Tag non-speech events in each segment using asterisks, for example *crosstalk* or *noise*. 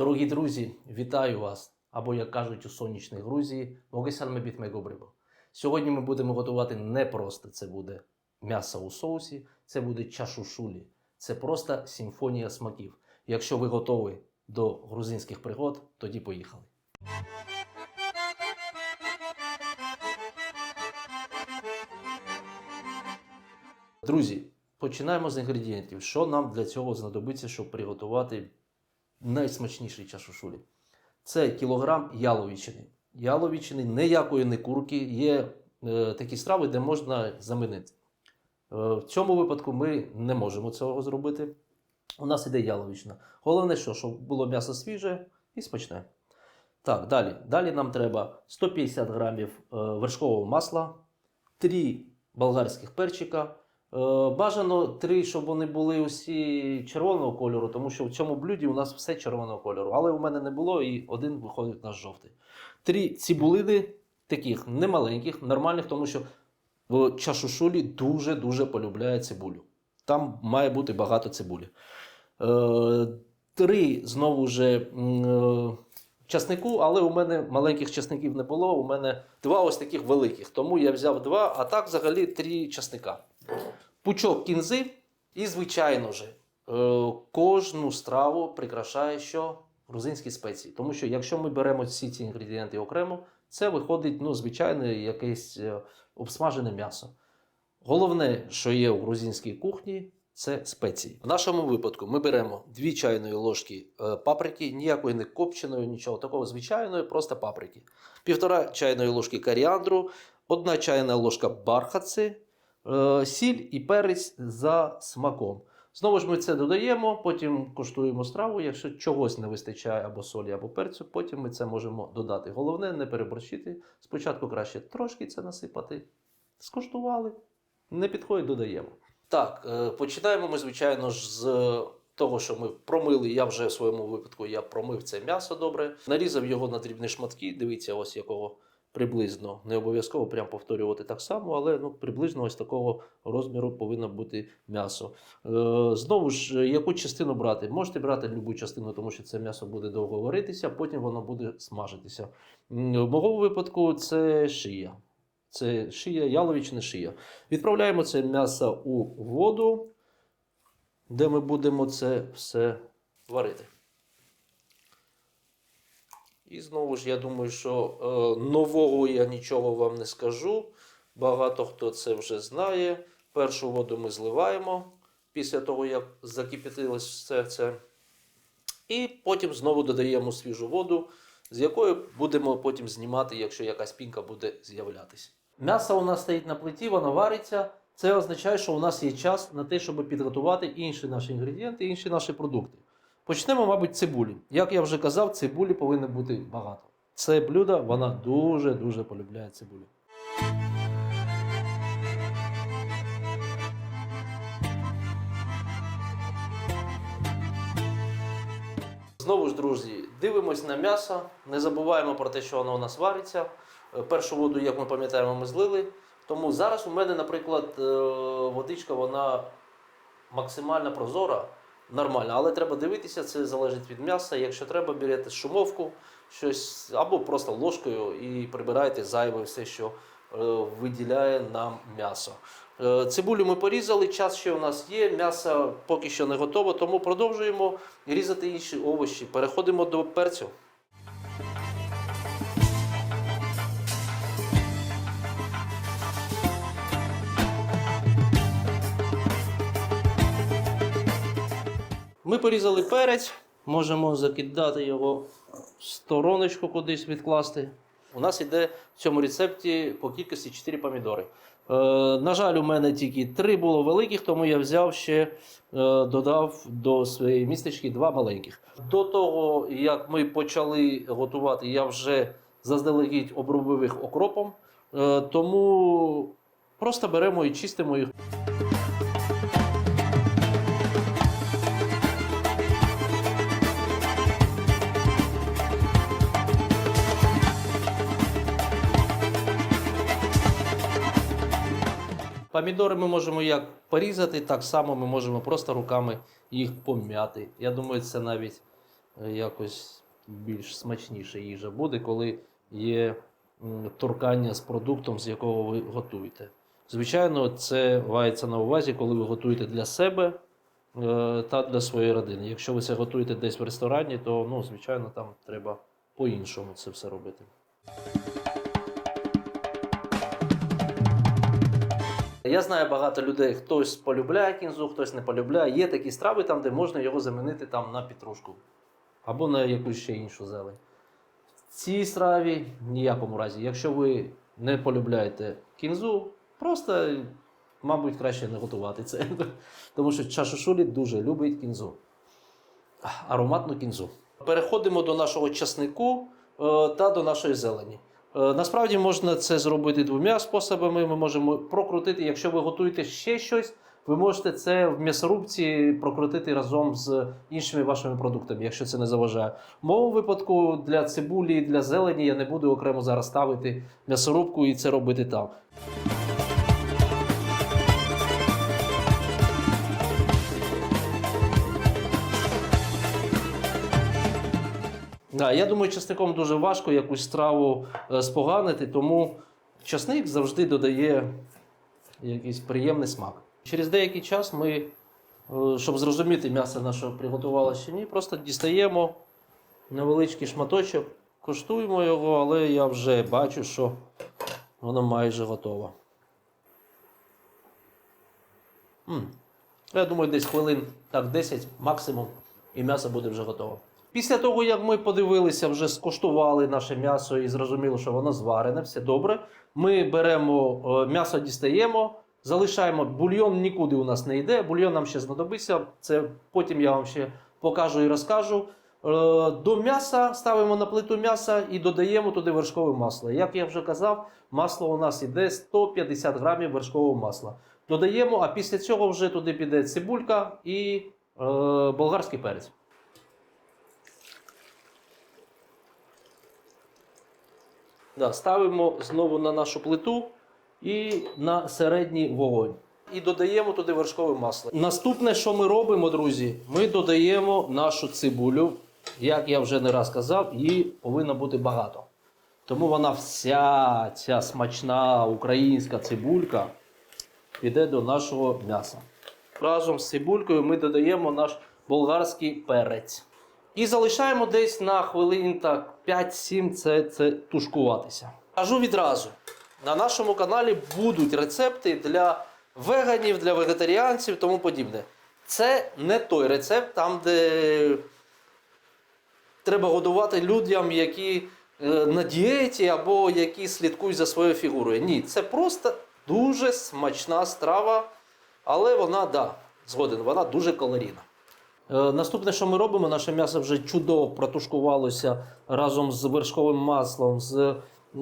Дорогі друзі, вітаю вас! Або, як кажуть у сонячній Грузії, Могисан Бітмегобрибо. Сьогодні ми будемо готувати не просто це буде м'ясо у соусі, це буде чашушулі. Це просто симфонія смаків. Якщо ви готові до грузинських пригод, тоді поїхали. Друзі, починаємо з інгредієнтів. Що нам для цього знадобиться, щоб приготувати найсмачніші чашушулі? Це кілограм яловичини. Яловичини ніякої не курки, є е, такі страви, де можна замінити. Е, в цьому випадку ми не можемо цього зробити. У нас іде яловичина. Головне, що, щоб було м'ясо свіже і смачне. Так, далі. Далі нам треба 150 грамів е, вершкового масла, 3 болгарських перчика. Е, Бажано три, щоб вони були усі червоного кольору, тому що в цьому блюді у нас все червоного кольору. Але у мене не було і один виходить наш жовтий. Три цибулини, таких немаленьких, нормальних, тому що в чашушулі дуже-дуже полюбляє цибулю. Там має бути багато цибулі. Е, Три знову ж е, часнику, але у мене маленьких часників не було. У мене два ось таких великих. Тому я взяв два, а так взагалі три часника. Пучок кінзи і, звичайно ж, е, кожну страву прикрашає що? грузинські спеції. Тому що якщо ми беремо всі ці інгредієнти окремо, це виходить ну, звичайне якесь е, обсмажене м'ясо. Головне, що є у грузинській кухні, це спеції. В нашому випадку ми беремо 2 чайної ложки е, паприки, ніякої не копченої, нічого такого звичайної, просто паприки. Півтора чайної ложки коріандру, одна чайна ложка бархатці, сіль і перець за смаком. Знову ж ми це додаємо, потім коштуємо страву. Якщо чогось не вистачає або солі, або перцю, потім ми це можемо додати. Головне не переборщити. Спочатку краще трошки це насипати. Скуштували, не підходить, додаємо. Так, е, починаємо ми, звичайно ж, з того, що ми промили. Я вже в своєму випадку я промив це м'ясо добре, нарізав його на дрібні шматки. Дивіться, ось якого приблизно. Не обов'язково прям повторювати так само, але ну, приблизно ось такого розміру повинно бути м'ясо. Е, знову ж, яку частину брати? Можете брати будь-яку частину, тому що це м'ясо буде довго варитися, потім воно буде смажитися. В мого випадку це шия. Це шия, яловична шия. Відправляємо це м'ясо у воду, де ми будемо це все варити. І знову ж, я думаю, що е, нового я нічого вам не скажу. Багато хто це вже знає. Першу воду ми зливаємо після того, як закипятилось все це. І потім знову додаємо свіжу воду, з якої будемо потім знімати, якщо якась пінка буде з'являтися. М'ясо у нас стоїть на плиті, воно вариться. Це означає, що у нас є час на те, щоб підготувати інші наші інгредієнти, інші наші продукти. Почнемо, мабуть, цибулі. Як я вже казав, цибулі повинно бути багато. Це блюдо, вона дуже-дуже полюбляє цибулю. Знову ж, друзі, дивимось на м'ясо, не забуваємо про те, що воно у нас вариться. Е, Першу воду, як ми пам'ятаємо, ми злили. Тому зараз у мене, наприклад, е, водичка вона максимально прозора, нормальна, але треба дивитися, це залежить від м'яса. Якщо треба, берете шумовку, щось або просто ложкою і прибираєте зайве все, що е, виділяє нам м'ясо. Е, Цибулю ми порізали, час ще у нас є, м'ясо поки що не готово, тому продовжуємо різати інші овочі. Переходимо до перцю. Ми порізали перець, можемо закидати його в стороночку кудись відкласти. У нас йде в цьому рецепті по кількості 4 помідори. Е, на жаль, у мене тільки 3 було великих, тому я взяв ще е, додав до своєї містечки 2 маленьких. До того, як ми почали готувати, я вже заздалегідь обробив їх окропом. Е, тому просто беремо і чистимо їх. Помідори ми можемо як порізати, так само ми можемо просто руками їх пом'яти. Я думаю, це навіть е, якось більш смачніша їжа буде, коли є торкання з продуктом, з якого ви готуєте. Звичайно, це мається на увазі, коли ви готуєте для себе е, та для своєї родини. Якщо ви це готуєте десь в ресторані, то ну, звичайно там треба по-іншому це все робити. Я знаю багато людей, хтось полюбляє кінзу, хтось не полюбляє. Є такі страви там, де можна його замінити там на петрушку або на якусь ще іншу зелень. В цій страві ніякому разі. Якщо ви не полюбляєте кінзу, просто, мабуть, краще не готувати це. *laughs* Тому що чашушулі дуже любить кінзу. Ароматну кінзу. Переходимо до нашого часнику е, та до нашої зелені. Е, Насправді можна це зробити двома способами. Ми можемо прокрутити, якщо ви готуєте ще щось, ви можете це в м'ясорубці прокрутити разом з іншими вашими продуктами, якщо це не заважає. В моєму випадку для цибулі, для зелені я не буду окремо зараз ставити м'ясорубку і це робити там. Да, я думаю, часником дуже важко якусь страву е, споганити, тому часник завжди додає якийсь приємний смак. Через деякий час ми, е, щоб зрозуміти, м'ясо наше приготувалося чи ні, просто дістаємо невеличкий шматочок, коштуємо його, але я вже бачу, що воно майже готово. М. Я думаю, десь хвилин так 10 максимум, і м'ясо буде вже готово. Після того, як ми подивилися, вже скуштували наше м'ясо і зрозуміло, що воно зварене, все добре. Ми беремо е, м'ясо, дістаємо, залишаємо бульйон, нікуди у нас не йде. Бульйон нам ще знадобиться. Це потім я вам ще покажу і розкажу. Е, До м'яса ставимо на плиту м'яса і додаємо туди вершкове масло. Як я вже казав, масло у нас йде 150 грамів вершкового масла. Додаємо, а після цього вже туди піде цибулька і е, болгарський перець. Да, ставимо знову на нашу плиту і на середній вогонь. І додаємо туди вершкове масло. Наступне, що ми робимо, друзі, ми додаємо нашу цибулю. Як я вже не раз казав, її повинно бути багато. Тому вона вся ця смачна українська цибулька піде до нашого м'яса. Разом з цибулькою ми додаємо наш болгарський перець. І залишаємо десь на хвилин так 5-7 це, це тушкуватися. Кажу відразу: на нашому каналі будуть рецепти для веганів, для вегетаріанців тому подібне. Це не той рецепт, там, де треба годувати людям, які е, на дієті або які слідкують за своєю фігурою. Ні, це просто дуже смачна страва, але вона, да, згоден, вона дуже калорійна. Е, Наступне, що ми робимо, наше м'ясо вже чудово протушкувалося разом з вершковим маслом, з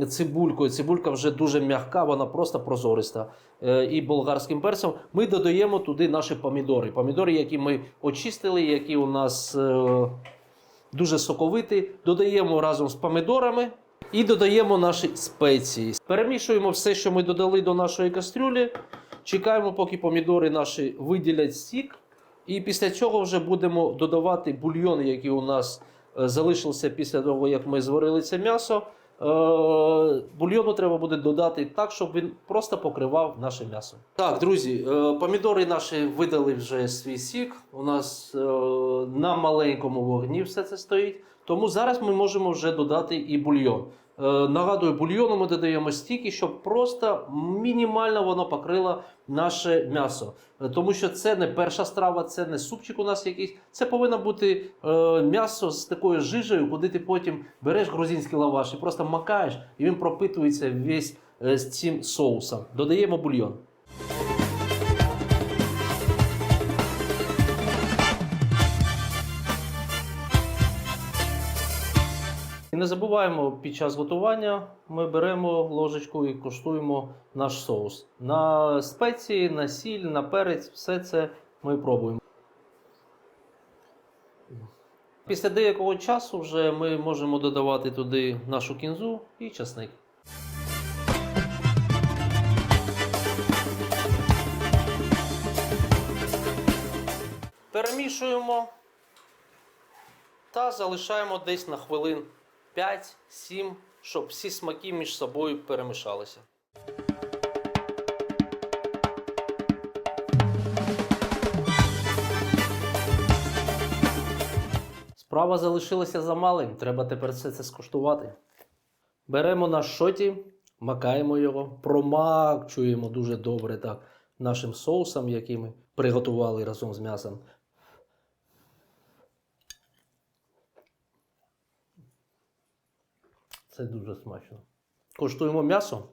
цибулькою. Цибулька вже дуже м'яка, вона просто прозориста. Е, І болгарським перцем ми додаємо туди наші помідори. Помідори, які ми очистили, які у нас е, дуже соковиті. Додаємо разом з помідорами і додаємо наші спеції. Перемішуємо все, що ми додали до нашої кастрюлі. Чекаємо, поки помідори наші виділять сік. І після цього вже будемо додавати бульйон, який у нас е, залишився після того, як ми зварили це м'ясо. Е, Бульйону треба буде додати так, щоб він просто покривав наше м'ясо. Так, друзі, е, помідори наші видали вже свій сік. У нас на маленькому вогні все це стоїть. Тому зараз ми можемо вже додати і бульйон. Е, Нагадую, бульйону ми додаємо стільки, щоб просто мінімально воно покрило наше м'ясо. Е, Тому що це не перша страва, це не супчик у нас якийсь. Це повинно бути е, м'ясо з такою жижею, куди ти потім береш грузинський лаваш і просто макаєш, і він пропитується весь з цим соусом. Додаємо бульйон. Не забуваємо, під час готування ми беремо ложечку і коштуємо наш соус. На спеції, на сіль, на перець, все це ми пробуємо. Після деякого часу вже ми можемо додавати туди нашу кінзу і часник. Перемішуємо. Та залишаємо десь на хвилин 5-7, щоб всі смаки між собою перемішалися. Справа залишилася за малим, треба тепер все це скуштувати. Беремо наш шоті, макаємо його, промакчуємо дуже добре так нашим соусом, який ми приготували разом з м'ясом. Це дуже смачно. Коштуємо м'ясо.